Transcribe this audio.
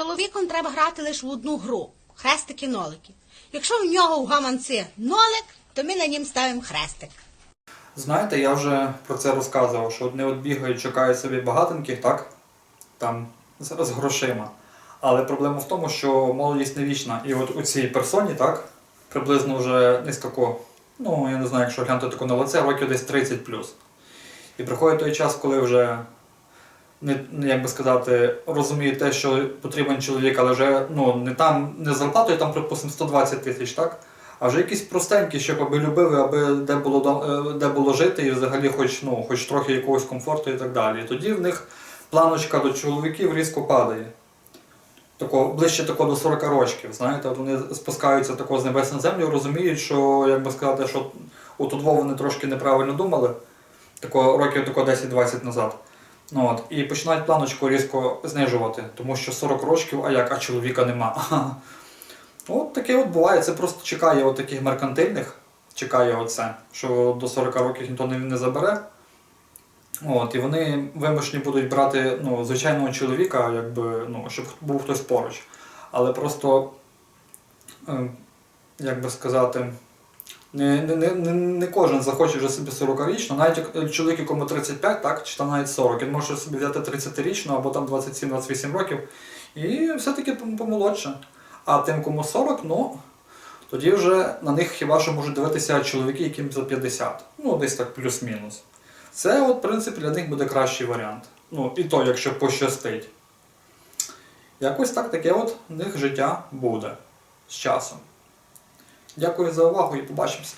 Чоловіком треба грати лише в одну гру хрестики-нолики. Якщо в нього в гаманці нолик, то ми на нім ставимо хрестик. Знаєте, я вже про це розказував, що одні от бігають, чекають собі багатеньких, так? Там з, з грошима. Але проблема в тому, що молодість не вічна. І от у цій персоні, так, приблизно вже десь тако, ну я не знаю, якщо глянути тако на лице, років десь 30 І приходить той час, коли вже не, як би сказати, розуміє те, що потрібен чоловік, але вже ну, не там, не зарплатою, там, припустимо, 120 тисяч, так? А вже якісь простенькі, щоб аби любили, аби де було, е, де було жити і взагалі хоч, ну, хоч трохи якогось комфорту і так далі. Тоді в них планочка до чоловіків різко падає. Тако, ближче тако до 40 років, знаєте, вони спускаються тако з небес на землю, розуміють, що, як би сказати, що от вони трошки неправильно думали, тако, років тако 10-20 назад. Ну, от, і починають планочку різко знижувати, тому що 40 років, а як, а чоловіка нема. От таке от буває, це просто чекає от таких меркантильних, чекає оце, що до 40 років ніхто не, не забере. От, і вони вимушені будуть брати ну, звичайного чоловіка, якби, ну, щоб був хтось поруч. Але просто, е, як би сказати, не, не, не, кожен захоче вже собі 40-річно, навіть чоловік, якому 35, так, чи там навіть 40, він може собі взяти 30-річну або там 27-28 років і все-таки помолодше. А тим, кому 40, ну, тоді вже на них хіба що можуть дивитися чоловіки, яким за 50. Ну, десь так плюс-мінус. Це, от, в принципі, для них буде кращий варіант. Ну, і то, якщо пощастить. Якось так таке от в них життя буде з часом. Дякую за увагу і побачимося.